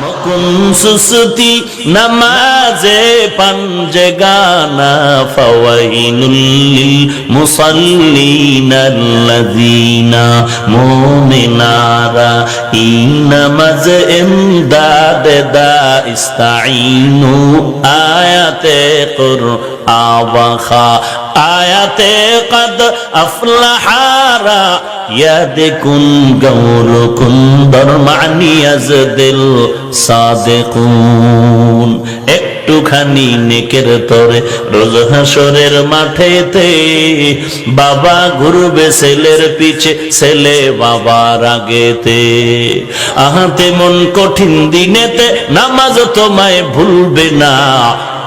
মকুন সুসুতি নামাজে পাঞ্জে গানা ফাওয়াইনুল মুসাল্লিন আল্লাযীনা মুমিনারা ই নামাজ ইমদাদ দা ইস্তাইনু আয়াতে কুরআন আয়াতে কদ আফলাহারা ইয়াদিকুন গৌলকুন দরমানি আজদিল সাদেকুন। একটুখানি নেকের তরে রোজ হাসরের মাঠেতে বাবা ঘুরবে ছেলের পিছে, ছেলে বাবার আগেতে। আহাতে মন কঠিন দিনেতে নামাজ তোমায় ভুলবে না।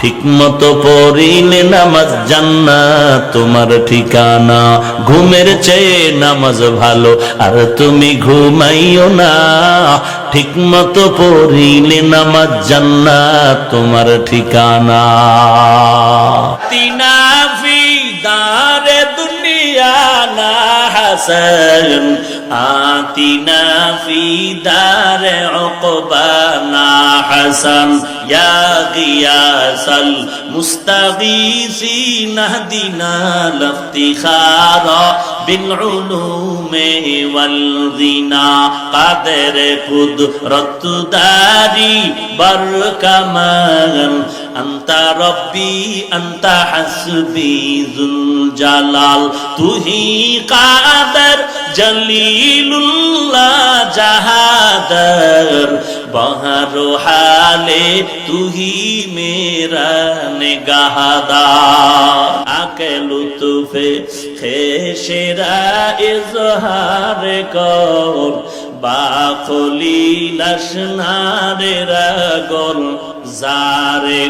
ঠিক মতো পড়িলে নামাজ জান্নাত, তোমার ঠিকানা। ঘুমের চেয়ে নামাজ ভালো, আর তুমি ঘুমাইও না। ঠিক মতো পড়িলে নামাজ জান্না তোমার ঠিকানা। তিনাফি দুনিয়া না হাসান আতিনা ফি দারে উকবানা হাসান ইয়া মুস্তাগীসি নাহদিনা লফতিখারা বিল উলুমে ওয়াল গিনা। কাদের কুদরত দারি বরকমান, আন্তা রব্বি, আন্তা হাসবি জুল জালাল তুহি কাদের জলিলুল্লাহ জাহাদার বহর হালে তুহি মেরা নেগাহাদা। আকে লুতুফে খেসেরা ইজহার কর বাকলি লশনারে রাগল জারে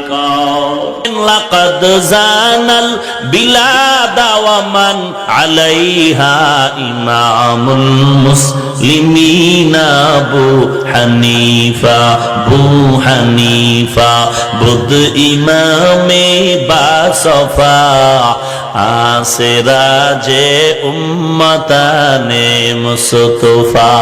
লাকাদ জানাল বিলাদ ওয়ামান আলাইহা ইমামুল মুসলিমিন আবু হানিফা বু হানিফা, বুধ ইমামে বাসফা আসরাজে উম্মতানে মুস্তফা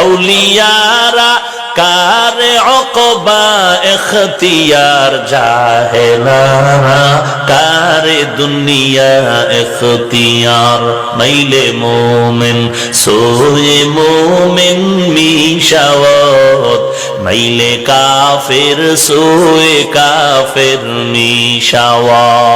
আউলিয়ারা কার অকবা এখতিয়ার জাহেলারা কার দুনিয়া এখতিয়ার। মাইলে মোমেন সোয়ে মোমেন মিশাওয়াত। মাইলে কাফের সোয়ে কাফের মিশাওয়াত।